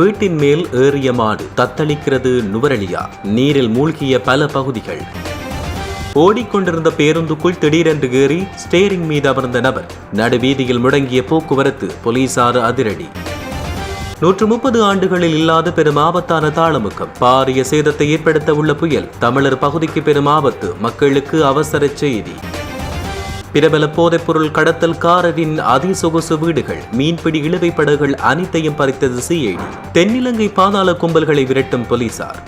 வீட்டின் மேல் ஏறிய மாடு தத்தளிக்கிறது நுவரலியா. நீரில் மூழ்கிய பல பகுதிகள். ஓடிக்கொண்டிருந்த பேருந்துக்குள் திடீரென்று ஏறி ஸ்டேரிங் மீது அமர்ந்த நபர் நடுவீதியில் முடங்கிய போக்குவரத்து போலீசார் அதிரடி. நூற்று முப்பது ஆண்டுகளில் இல்லாத பெரும் ஆபத்தான தாளமுக்கம். பாரிய சேதத்தை ஏற்படுத்த உள்ள புயல் தமிழர் பகுதிக்கு பெரும் ஆபத்து மக்களுக்கு அவசர செய்தி. பிரபல போதைப்பொருள் கடத்தல் காரரின் அதிசொகுசு வீடுகள் மீன்பிடி இழுவை படகுகள் அனைத்தையும் பறித்தது சிஐடி தென்னிலங்கை பாதாள கும்பல்களை விரட்டும் போலீசார்.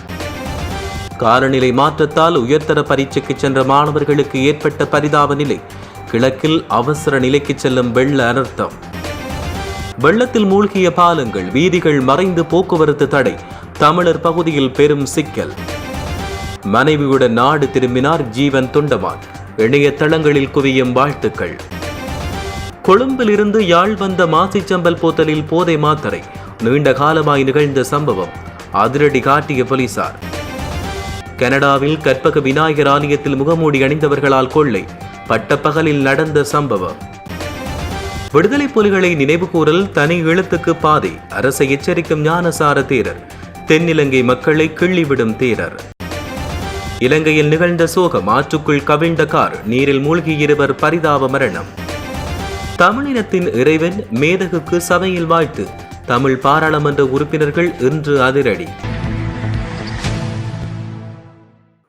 காலநிலை மாற்றத்தால் உயர்தர பரீட்சைக்கு சென்ற மாணவர்களுக்கு ஏற்பட்ட பரிதாப நிலை கிழக்கில் அவசர நிலைக்கு செல்லும் வெள்ள அனர்த்தம். வெள்ளத்தில் மூழ்கிய பாலங்கள் வீதிகள் மறைந்து போக்குவரத்து தடை. தமிழர் பகுதியில் பெரும் சிக்கல். மனைவியுடன் நாடு திரும்பினார் ஜீவன் தொண்டமான். இணையதளங்களில் குவியும் வாழ்த்துக்கள். கொழும்பிலிருந்து யாழ் வந்த மாசிச்சம்பல் போத்தலில் போதை மாத்தரை. நீண்ட காலமாய் நிகழ்ந்த சம்பவம். அதிரடி காட்டிய போலீசார். கனடாவில் கற்பக விநாயகர் ஆலயத்தில் முகமூடி அணிந்தவர்களால் கொள்ளை. பட்டப்பகலில் நடந்த சம்பவம். விடுதலை புலிகளை நினைவுகூறல் தனி எழுத்துக்கு பாதை. அரசை எச்சரிக்கும் ஞானசார தேரர். தென்னிலங்கை மக்களை கிள்ளிவிடும் தேரர். இலங்கையில் நிகழ்ந்த சோகம் ஆற்றுக்குள் கவிழ்ந்த கார் நீரில் மூழ்கி இருவர் பரிதாப மரணம். தமிழினத்தின் இறைவன் மேதகுக்கு சபையில் வாழ்த்து. தமிழ் பாராளுமன்ற உறுப்பினர்கள் இன்று அதிரடி.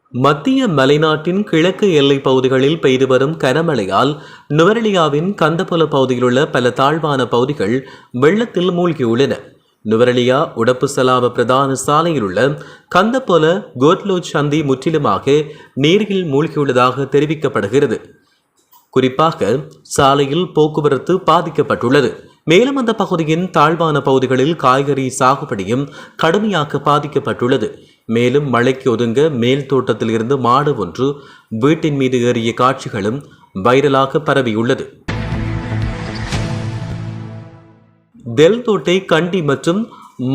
மத்திய மலைநாட்டின் கிழக்கு எல்லை பகுதிகளில் பெய்து வரும் கனமழையால் நுவரெலியாவின் கந்தபுல பகுதியிலுள்ள பல தாழ்வான பகுதிகள் வெள்ளத்தில் மூழ்கியுள்ளன. நுவரெலியா உடப்பு செலாவ பிரதான சாலையில் உள்ள கந்தபோல கோட்லோ சந்தி முற்றிலுமாக நீரில் மூழ்கியுள்ளதாக தெரிவிக்கப்படுகிறது. குறிப்பாக சாலையில் போக்குவரத்து பாதிக்கப்பட்டுள்ளது. மேலும் அந்த பகுதியின் தாழ்வான பகுதிகளில் காய்கறி சாகுபடியும் கடுமையாக பாதிக்கப்பட்டுள்ளது. மேலும் மழைக்கு ஒதுங்க மேல் தோட்டத்தில் இருந்து மாடு ஒன்று வீட்டின் மீது ஏறிய காட்சிகளும் வைரலாக பரவியுள்ளது. தெல்தோட்டை கண்டி மற்றும்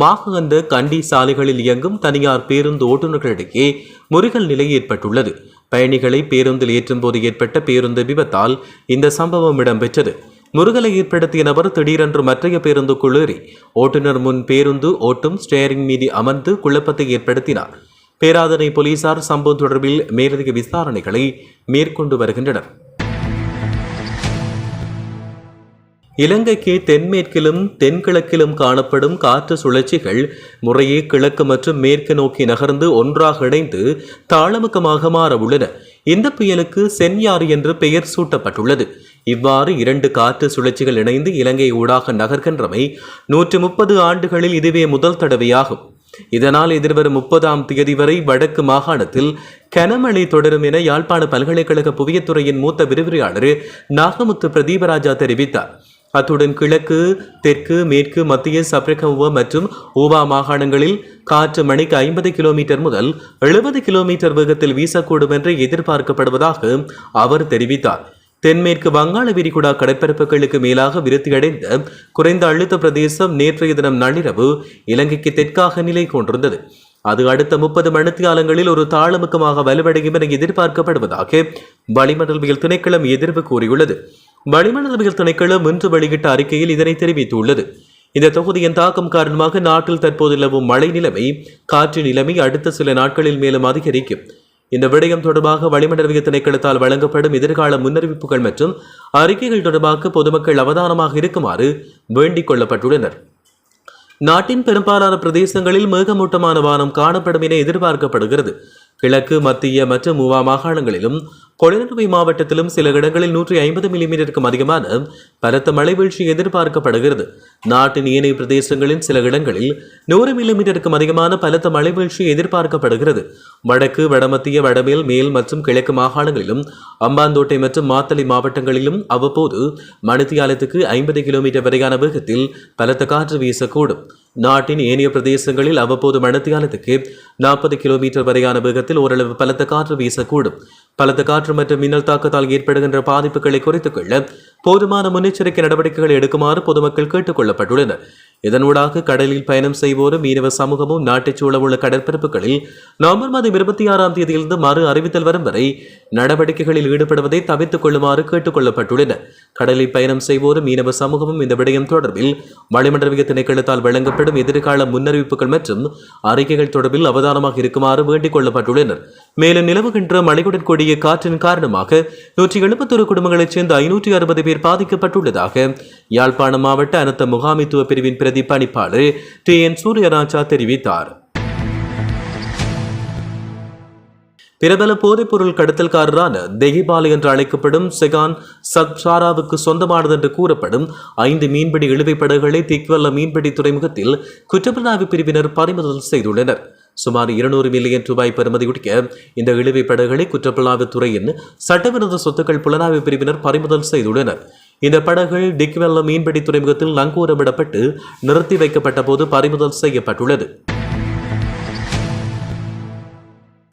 மாகந்த கண்டி சாலைகளில் இயங்கும் தனியார் பேருந்து ஓட்டுநர்களிடையே முருகல் நிலை ஏற்பட்டுள்ளது. பயணிகளை பேருந்தில் ஏற்றும் போது ஏற்பட்ட பேருந்து விபத்தால் இந்த சம்பவம் இடம்பெற்றது. முருகலை ஏற்படுத்திய நபர் திடீரென்று மற்றைய பேருந்து குளிரி ஓட்டுநர் முன் பேருந்து ஓட்டும் ஸ்டேரிங் மீது அமர்ந்து குழப்பத்தை ஏற்படுத்தினார். பேராதனை போலீசார் சம்பவம் தொடர்பில் மேலதிக விசாரணைகளை மேற்கொண்டு வருகின்றனர். இலங்கைக்கு தென்மேற்கிலும் தென்கிழக்கிலும் காணப்படும் காற்று சுழற்சிகள் முறையே கிழக்கு மற்றும் மேற்கு நோக்கி நகர்ந்து ஒன்றாக இணைந்து தாளமுக்கமாக மாற உள்ளன இந்த புயலுக்கு சென்யாறு என்று பெயர் சூட்டப்பட்டுள்ளது. இவ்வாறு இரண்டு காற்று சுழற்சிகள் இணைந்து இலங்கை ஊடாக நகர்கின்றமை நூற்று முப்பது ஆண்டுகளில் இதுவே முதல் தடவையாகும். இதனால் எதிர்வரும் முப்பதாம் தேதி வரை வடக்கு மாகாணத்தில் கனமழை தொடரும் என யாழ்ப்பாண பல்கலைக்கழக புவியத்துறையின் மூத்த விரிவுரையாளர் நாகமுத்து பிரதீபராஜா தெரிவித்தார். அத்துடன் கிழக்கு தெற்கு மேற்கு மத்திய சப்ரகமுவ மற்றும் ஊவா மாகாணங்களில் காற்று மணிக்கு ஐம்பது கிலோமீட்டர் முதல் எழுபது கிலோமீட்டர் வேகத்தில் வீசக்கூடும் என்று எதிர்பார்க்கப்படுவதாக அவர் தெரிவித்தார். தென்மேற்கு வங்காள விரிகுடா கடற்பரப்புகளுக்கு மேலாக விருத்தியடைந்த குறைந்த அழுத்த பிரதேசம் நேற்றைய தினம் நள்ளிரவு இலங்கைக்கு தெற்காக நிலை கொண்டிருந்தது. அது அடுத்த முப்பது மணித்தியாலங்களில் ஒரு தாளமுக்கமாக வலுவடையும் என எதிர்பார்க்கப்படுவதாக வளிமண்டலவியல் திணைக்களம் எதிர்ப்பு கூறியுள்ளது. வளிமண்டலவியல் திணைக்களம் இன்று வெளியிட்ட அறிக்கையில் இதனை தெரிவித்துள்ளது. இந்த தொகுதியின் தாக்கம் காரணமாக நாட்டில் தற்போது நிலவும் மழை நிலைமை காற்று நிலைமை அடுத்த சில நாட்களில் மேலும் அதிகரிக்கும். இந்த விடயம் தொடர்பாக வளிமண்டலவிய திணைக்களத்தால் வழங்கப்படும் எதிர்கால முன்னறிவிப்புகள் மற்றும் அறிக்கைகள் தொடர்பாக பொதுமக்கள் அவதானமாக இருக்குமாறு வேண்டிக் கொள்ளப்பட்டுள்ளனர். நாட்டின் பெரும்பாலான பிரதேசங்களில் மேகமூட்டமான வானம் காணப்படும் என எதிர்பார்க்கப்படுகிறது. கிழக்கு மத்திய மற்றும் மூவா மாகாணங்களிலும் கொடநடுவை மாவட்டத்திலும் சில இடங்களில் நூற்றி ஐம்பது மில்லிமீட்டருக்கும் அதிகமான பலத்த மழை வீழ்ச்சி எதிர்பார்க்கப்படுகிறது. நாட்டின் ஏனைய பிரதேசங்களின் சில இடங்களில் நூறு மில்லிமீட்டருக்கும் அதிகமான பலத்த மழை வீழ்ச்சி எதிர்பார்க்கப்படுகிறது. வடக்கு வடமத்திய வடமேல் மேல் மற்றும் கிழக்கு மாகாணங்களிலும் அம்பாந்தோட்டை மற்றும் மாத்தளை மாவட்டங்களிலும் அவ்வப்போது மணித்தியாலத்துக்கு ஐம்பது கிலோமீட்டர் வரையான வேகத்தில் பலத்த காற்று வீசக்கூடும். நாட்டின் ஏனைய பிரதேசங்களில் அவ்வப்போது மணித்தியாலத்துக்கு நாற்பது கிலோமீட்டர் வரையான வேகத்தில் ஓரளவு பலத்த காற்று வீசக்கூடும். பலத்த காற்று மற்றும் மின்னல் தாக்கத்தால் ஏற்படுகின்ற பாதிப்புகளை குறைத்துக் கொள்ள போதுமான முன்னெச்சரிக்கை நடவடிக்கைகளை எடுக்குமாறு பொதுமக்கள் கேட்டுக் கொள்ளப்பட்டுள்ளனர் இதனூடாக கடலில் பயணம் செய்வோரும் மீனவ சமூகமும் நாட்டைச் சூழவுள்ள கடற்பரப்புகளில் நவம்பர் மாதம் இருபத்தி ஆறாம் தேதியிலிருந்து மறு அறிவித்தல் வரும் வரை நடவடிக்கைகளில் ஈடுபடுவதை தவிர்த்துக் கொள்ளுமாறு கேட்டுக் கொள்ளப்பட்டுள்ளனர் கடலில் பயணம் செய்வோரும் மீனவ சமூகமும் இந்த விடயம் தொடர்பில் வளிமண்டலவிய திணைக்களத்தால் வழங்கப்படும் எதிர்கால முன்னறிவிப்புகள் மற்றும் அறிக்கைகள் தொடர்பில் அவதானமாக இருக்குமாறு வேண்டிக் கொள்ளப்பட்டுள்ளனர். மேலும் நிலவுகின்ற மழையுடன் கூடிய காற்றின் காரணமாக நூற்றி எழுபத்தொரு குடும்பங்களைச் சேர்ந்த ஐநூற்றி அறுபது பேர் பாதிக்கப்பட்டுள்ளதாக யாழ்ப்பாணம் மாவட்ட அனர்த்த முகாமைத்துவ பிரிவின் பிரதி பணிப்பாளர் டி என் சூரியராஜா தெரிவித்தார். பிரபல போதைப்பொருள் கடத்தல்காரரான தெகிபாலு என்று அழைக்கப்படும் செகான் சத்சாராவுக்கு சொந்தமானது என்று கூறப்படும் ஐந்து மீன்பிடி இழுவை படகுகளை திக்வல்ல மீன்பிடி துறைமுகத்தில் குற்றப்புலனாய்வு பிரிவினர் பறிமுதல் செய்துள்ளனர். சுமார் இருநூறு மில்லியன் ரூபாய் பெறுமதியுடைய இந்த இழுவை படகுகளை குற்றப்புலனாய்வு துறையின் சட்டவிரோத சொத்துக்கள் புலனாய்வு பிரிவினர் பறிமுதல் செய்துள்ளனர். இந்த படகுகள் டிக்வெல்ல மீன்பிடி துறைமுகத்தில் நங்கூரமிடப்பட்டு நிறுத்தி வைக்கப்பட்ட போது பறிமுதல் செய்யப்பட்டுள்ளது.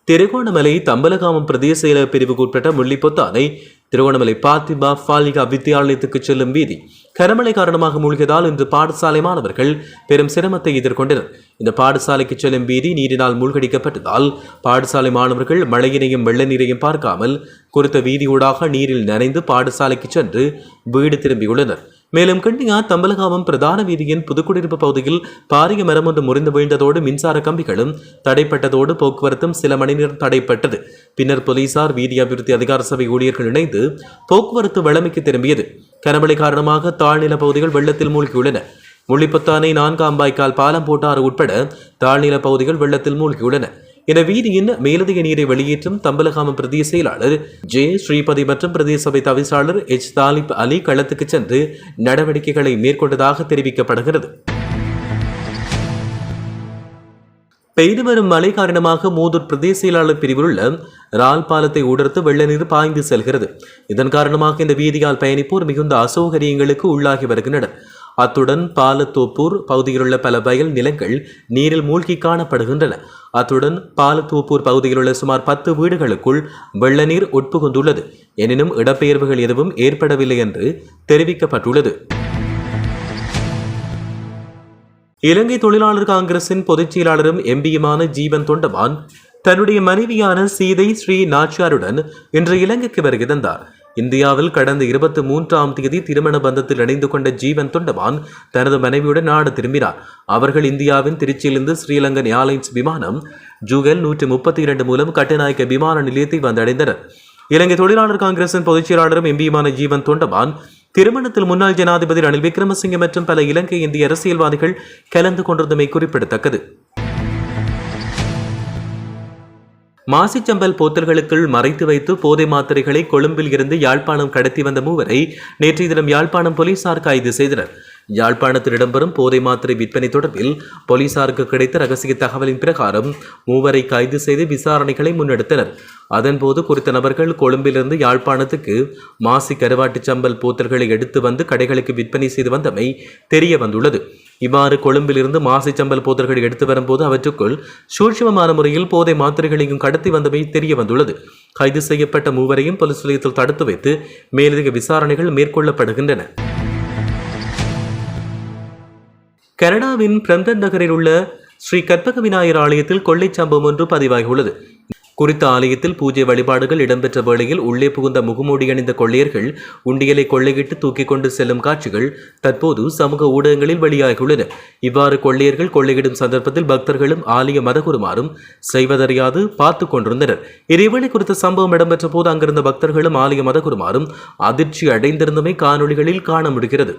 திருகோணமலை தம்பலகாமம் பிரதேச செயல பிரிவுக்கு உட்பட்ட முள்ளிப்பொத்தானை திருவண்ணாமலை பாத்திமா பாலிகா வித்தியாலயத்துக்கு செல்லும் வீதி கனமழை காரணமாக மூழ்கியதால் இன்று பாடசாலை மாணவர்கள் பெரும் சிரமத்தை எதிர்கொண்டனர். இந்த பாடசாலைக்கு செல்லும் வீதி நீரினால் மூழ்கடிக்கப்பட்டதால் பாடசாலை மாணவர்கள் மழையினையும் வெள்ள நீரையும் பார்க்காமல் குறித்த வீதியூடாக நீரில் நனைந்து பாடசாலைக்கு சென்று வீடு திரும்பியுள்ளனர். மேலும் கிண்ணியா தம்பலகாமம் பிரதான வீதியின் புதுக்குடியிருப்பு பகுதியில் பாரிய மரம் ஒன்று முறிந்து வீழ்ந்ததோடு மின்சார கம்பிகளும் தடைப்பட்டதோடு போக்குவரத்தும் சில மணி நேரம் தடைப்பட்டது. பின்னர் போலீசார் வீதி அபிவிருத்தி அதிகார சபை ஊழியர்கள் இணைந்து போக்குவரத்து வளமைக்கு திரும்பியது. கனமழை காரணமாக தாழ்நில பகுதிகள் வெள்ளத்தில் மூழ்கியுள்ளன. முள்ளிப்பத்தானை நான்காம்பாய்க்கால் பாலம் போட்டாறு உட்பட தாழ்நில பகுதிகள் வெள்ளத்தில் மூழ்கியுள்ளன. இந்த வீதியின் மேலதிக நீரை வெளியேற்றும் தம்பலகாமம் பிரதேச செயலாளர் ஜே ஸ்ரீபதி மற்றும் பிரதேச சபை தவிசாளர் எச் தாலிப் அலி களத்துக்கு சென்று நடவடிக்கைகளை மேற்கொண்டதாக தெரிவிக்கப்படுகிறது. பெய்து வரும் மழை காரணமாக மூதூர் பிரதேச செயலாளர் பிரிவில் உள்ள ரால் பாலத்தை உடர்த்து வெள்ள நீர் பாய்ந்து செல்கிறது. இதன் காரணமாக இந்த வீதியால் பயணிப்போர் மிகுந்த அசௌகரியங்களுக்கு உள்ளாகி வருகின்றனர். அத்துடன் பாலத்தோப்பூர் பகுதியிலுள்ள பல வயல் நிலங்கள் நீரில் மூழ்கி காணப்படுகின்றன. அத்துடன் பாலத்தோப்பூர் பகுதியிலுள்ள சுமார் பத்து வீடுகளுக்குள் வெள்ள நீர் உட்புகுந்துள்ளது. எனினும் இடப்பெயர்வுகள் எதுவும் ஏற்படவில்லை என்று தெரிவிக்கப்பட்டுள்ளது. இலங்கை தொழிலாளர் காங்கிரசின் பொதுச் செயலாளரும் எம்பியுமான ஜீவன் தொண்டமான் தன்னுடைய மனைவியான சீதை ஸ்ரீ நாச்சியாருடன் இன்று இலங்கைக்கு வருகை தந்தார். இந்தியாவில் கடந்த இருபத்தி மூன்றாம் தேதி திருமண பந்தத்தில் இணைந்து கொண்ட ஜீவன் தொண்டமான் தனது மனைவியுடன் நாடு திரும்பினார். அவர்கள் இந்தியாவின் திருச்சியிலிருந்து ஸ்ரீலங்கன் ஏர்லைன்ஸ் விமானம் ஜூகல் நூற்றி முப்பத்தி இரண்டு மூலம் கட்டுநாயக்க விமான நிலையத்தை வந்தடைந்தனர். இலங்கை தொழிலாளர் காங்கிரசின் பொதுச் செயலாளரும் எம்பியுமான ஜீவன் தொண்டமான் திருமணத்தில் முன்னாள் ஜனாதிபதி ரணில் விக்ரமசிங்க மற்றும் பல இலங்கை இந்திய அரசியல்வாதிகள் கலந்து கொண்டிருந்தமை குறிப்பிடத்தக்கது. மாசிச்சம்பல் போத்தல்களுக்குள் மறைத்து வைத்து போதை மாத்திரைகளை கொழும்பில் இருந்து யாழ்ப்பாணம் கடத்தி வந்த மூவரை நேற்றைய தினம் யாழ்ப்பாணம் போலீசார் கைது செய்தனர். யாழ்ப்பாணத்தில் இடம்பெறும் போதை மாத்திரை விற்பனை தொடர்பில் போலீசாருக்கு கிடைத்த ரகசிய தகவலின் பிரகாரம் மூவரை கைது செய்து விசாரணைகளை முன்னெடுத்தனர். அதன்போது குறித்த நபர்கள் கொழும்பிலிருந்து யாழ்ப்பாணத்துக்கு மாசி கருவாட்டு சம்பல் போத்தல்களை எடுத்து வந்து கடைகளுக்கு விற்பனை செய்து வந்தமை தெரிய வந்துள்ளது. இவ்வாறு கொழும்பிலிருந்து மாசிச்சம்பல் போதர்கள் எடுத்து வரும்போது அவற்றுக்குள் சூட்சமமான முறையில் போதை மாத்திரைகளையும் கடத்தி வந்தமை தெரிய வந்துள்ளது கைது செய்யப்பட்ட மூவரையும் போலீஸ் நிலையத்தில் தடுத்து வைத்து மேலதிக விசாரணைகள் மேற்கொள்ளப்படுகின்றன. கனடாவின் பிரம்டன் நகரில் உள்ள ஸ்ரீ கற்பக விநாயகர் ஆலயத்தில் கொள்ளைச் சம்பவம் ஒன்று பதிவாகியுள்ளது. குறித்த ஆலயத்தில் பூஜை வழிபாடுகள் இடம்பெற்ற வேளையில் உள்ளே புகுந்த முகமூடி அணிந்த கொள்ளையர்கள் உண்டியலை கொள்ளையிட்டு தூக்கிக் கொண்டு செல்லும் காட்சிகள் தற்போது சமூக ஊடகங்களில் வெளியாகியுள்ளன. இவ்வாறு கொள்ளையர்கள் கொள்ளையிடும் சந்தர்ப்பத்தில் பக்தர்களும் ஆலய மதகுருமாறும் செய்வதறியாது பார்த்து கொண்டிருந்தனர். இதேவேளை குறித்த சம்பவம் இடம்பெற்ற போது அங்கிருந்த பக்தர்களும் ஆலய மதகுருமாறும் அதிர்ச்சி அடைந்திருந்தமை காணொளிகளில் காண முடிகிறது.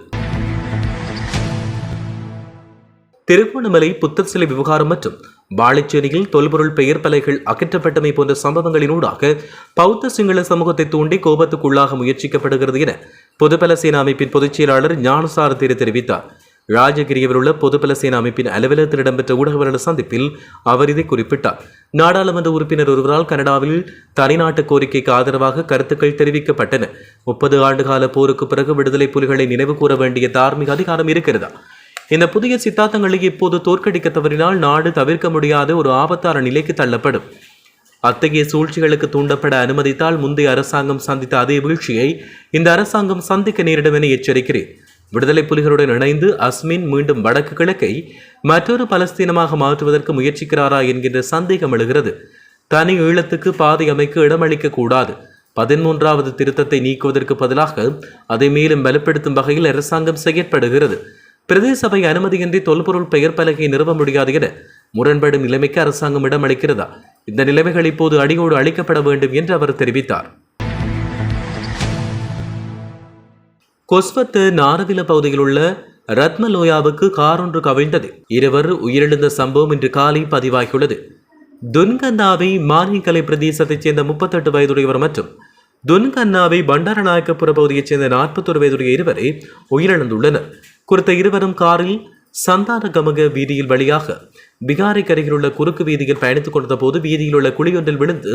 திருகோணமலை புத்தர் சிலை விவகாரம் மற்றும் வாழைச்சேரியில் தொல்பொருள் பெயர் பலைகள் அகற்றப்பட்டமை போன்ற சம்பவங்களினூடாக பௌத்த சிங்கள சமூகத்தை தூண்டி கோபத்துக்குள்ளாக முயற்சிக்கப்படுகிறது என பொதுபல சேனா அமைப்பின் பொதுச் செயலாளர் ஞானசார தெரிவித்தார். ராஜகிரியவில் உள்ள பொதுபல சேனா அமைப்பின் அலுவலகத்தில் இடம்பெற்ற ஊடகவியலாளர் சந்திப்பில் அவர் இதை குறிப்பிட்டார். நாடாளுமன்ற உறுப்பினர் ஒருவரால் கனடாவில் தனிநாட்டு கோரிக்கைக்கு ஆதரவாக கருத்துக்கள் தெரிவிக்கப்பட்டன. முப்பது ஆண்டுகால போருக்கு பிறகு விடுதலை புலிகளை நினைவு கூற வேண்டிய தார்மீக அதிகாரம் இருக்கிறதா? இந்த புதிய சித்தாந்தங்களை இப்போது தோற்கடிக்க தவறினால் நாடு தவிர்க்க முடியாத ஒரு ஆபத்தான நிலைக்கு தள்ளப்படும். அத்தகைய சூழ்ச்சிகளுக்கு தூண்டப்பட அனுமதித்தால் முந்தைய அரசாங்கம் சந்தித்த அதே வீழ்ச்சியை இந்த அரசாங்கம் சந்திக்க நேரிடும் என எச்சரிக்கிறேன். விடுதலை புலிகளுடன் இணைந்து அஸ்மின் மீண்டும் வடக்கு கிழக்கை மற்றொரு பலஸ்தீனமாக மாற்றுவதற்கு முயற்சிக்கிறாரா என்கின்ற சந்தேகம் எழுகிறது. தனி ஈழத்துக்கு பாதை அமைக்க இடமளிக்க கூடாது. பதிமூன்றாவது திருத்தத்தை நீக்குவதற்கு பதிலாக அதை மேலும் வலுப்படுத்தும் வகையில் அரசாங்கம் செயற்படுகிறது. பிரதேச சபை அனுமதியின்றி தொல்பொருள் பெயர் பலகையை நிறுவ முடியாது என முரண்படும் நிலைமைக்கு அரசாங்கம் இடம் அளிக்கிறதா? இந்த நிலைமைகள் இப்போது அடியோடு அளிக்கப்பட வேண்டும் என்று அவர் தெரிவித்தார். கொஸ்வத்து நாரவில பகுதியில் உள்ள ரத்மலோயாவுக்கு கார் ஒன்று கவிழ்ந்தது. இருவர் உயிரிழந்த சம்பவம் இன்று காலை பதிவாகியுள்ளது. துன்கந்தாவை மானியக்கலை பிரதேசத்தைச் சேர்ந்த முப்பத்தெட்டு வயதுடையவர் மற்றும் துன்கன்னாவை பண்டாரநாயக்கபுர பகுதியைச் சேர்ந்த நாற்பத்தொரு வயதுடைய இருவரை உயிரிழந்துள்ளனர். குறித்த இருவரும் காரில் சந்தானகமக வீதியில் வழியாக பிகாரிக்கு அருகிலுள்ள குறுக்கு வீதியில் பயணித்துக் கொண்ட போது வீதியில் உள்ள குழியொன்றில் விழுந்து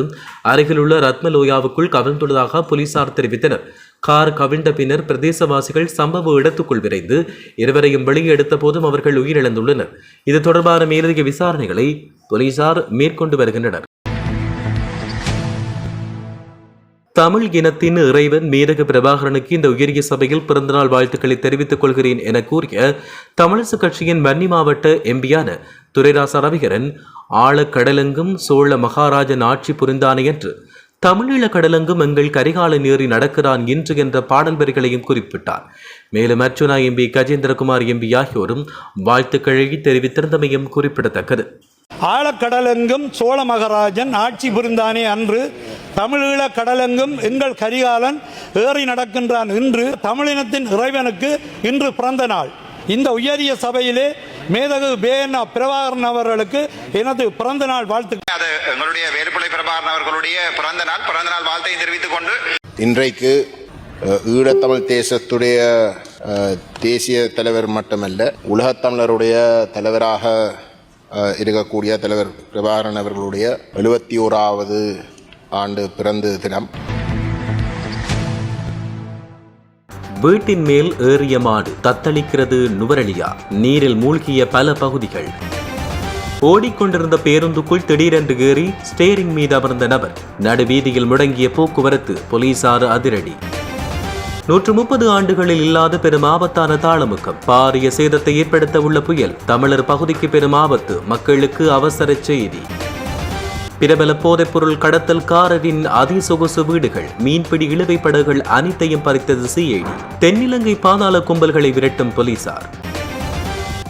அருகிலுள்ள ரத்மலோயாவுக்குள் கவிழ்ந்துள்ளதாக போலீசார் தெரிவித்தனர். கார் கவிழ்ந்த பின்னர் பிரதேசவாசிகள் சம்பவ இடத்துக்குள் விரைந்து இருவரையும் வெளியே எடுத்த போதும் அவர்கள் உயிரிழந்துள்ளனர். இது தொடர்பான மேலதிக விசாரணைகளை போலீசார் மேற்கொண்டு வருகின்றனர். தமிழ் இனத்தின் இறைவன் மேதக பிரபாகரனுக்கு இந்த உயரிய சபையில் பிறந்தநாள் வாழ்த்துக்களை தெரிவித்துக் கொள்கிறேன் என கூறிய தமிழிசு கட்சியின் வன்னி மாவட்ட எம்பியான துரைராச ரவிகரன் ஆழக்கடலெங்கும் சோழ மகாராஜன் ஆட்சி புரிந்தானே என்று தமிழீழ கடலெங்கும் எங்கள் கரிகாலன் ஏறி நடக்கிறான் இன்று என்ற பாடல் வரிகளையும் குறிப்பிட்டார். மேலும் அர்ச்சுனா எம்பி கஜேந்திரகுமார் எம்பி ஆகியோரும் வாழ்த்துக்களை தெரிவித்திருந்தமையும் குறிப்பிடத்தக்கது. ஆழக்கடலெங்கும் சோழ மகாராஜன் ஆட்சி புரிந்தானே அன்று. தமிழீழ கடலெங்கும் எங்கள் கரிகாலன் ஏறி நடக்கின்றான் இன்று. தமிழினத்தின் இறைவனுக்கு இன்று பிறந்த நாள். இந்த உயரிய சபையிலே மேதகு பேன பிரபாகரன் அவர்களுக்கு எனது பிறந்த நாள் வாழ்த்து அது எங்களுடைய வேலுப்பிள்ளை பிரபாகரன் அவர்களுடைய பிறந்த நாள். பிறந்த நாள் வாழ்த்தை தெரிவித்துக் கொண்டு இன்றைக்கு ஈழத்தமிழ் தேசத்துடைய தேசிய தலைவர் மட்டுமல்ல உலகத்தமிழருடைய தலைவராக இருக்கக்கூடிய தலைவர் பிரபாகரன் அவர்களுடைய எழுபத்தி ஓராவது ஆண்டு பிறந்த தினம். வீட்டின் மேல் ஏறிய மாடு தத்தளிக்கிறது நுவரலியா. நீரில் மூழ்கிய பல பகுதிகள். ஓடிக்கொண்டிருந்த பேருந்துக்குள் திடீரென்று ஏறி ஸ்டேரிங் மீது அமர்ந்த நபர். நடுவீதியில் முடங்கிய போக்குவரத்து போலீசார் அதிரடி. நூற்று முப்பது ஆண்டுகளில் இல்லாத பெரும் ஆபத்தான தாளமுக்கம். பாரிய சேதத்தை ஏற்படுத்த உள்ள புயல் தமிழர் பகுதிக்கு பெரும் ஆபத்து மக்களுக்கு அவசர செய்தி. பிரபல போதைப்பொருள் கடத்தல் காரரின் அதிசொகுசு வீடுகள் மீன்பிடி இழுவை படகுகள் அனைத்தையும் பறித்தது சிஐடி தென்னிலங்கை பாதாள கும்பல்களை விரட்டும் போலீசார்.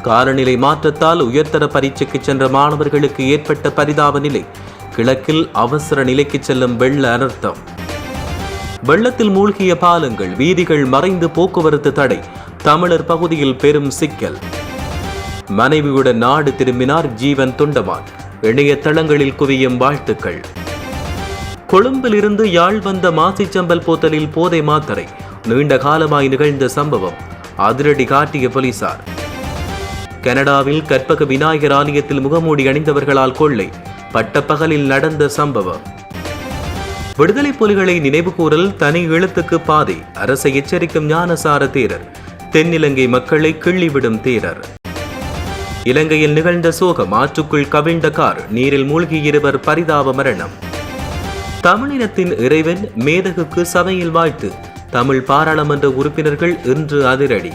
காலநிலை மாற்றத்தால் உயர்தர பரீட்சைக்கு சென்ற மாணவர்களுக்கு ஏற்பட்ட பரிதாப நிலை. கிழக்கில் அவசர நிலைக்கு செல்லும் வெள்ள அனர்த்தம். வெள்ளத்தில் மூழ்கிய பாலங்கள் வீதிகள் மறைந்து போக்குவரத்து தடை. தமிழர் பகுதியில் பெரும் சிக்கல். மனைவியுடன் நாடு திரும்பினார் ஜீவன் தொண்டமான். இணையதளங்களில் குவியும் வாழ்த்துக்கள். கொழும்பில் இருந்து யாழ் வந்த மாசிச்சம்பல் போத்தலில் போதை மாத்தரை. நீண்ட காலமாய் நிகழ்ந்த சம்பவம். அதிரடி காட்டிய போலீசார். கனடாவில் கற்பக விநாயகர் ஆலயத்தில் முகமூடி அணிந்தவர்களால் கொள்ளை. பட்டப்பகலில் நடந்த சம்பவம். விடுதலை புலிகளை நினைவுகூரல் தனி எழுத்துக்கு பாதை. அரசை எச்சரிக்கும் ஞானசார தேரர். தென்னிலங்கை மக்களை கிள்ளிவிடும் தேரர். இலங்கையில் நிகழ்ந்த சோகம் ஆற்றுக்குள் கவிழ்ந்த கார். நீரில் மூழ்கி இருவர் பரிதாப மரணம். தமிழினத்தின் இறைவன் மேதகுக்கு சபையில் வாழ்த்து. தமிழ் பாராளுமன்ற உறுப்பினர்கள் இன்று அதிரடி.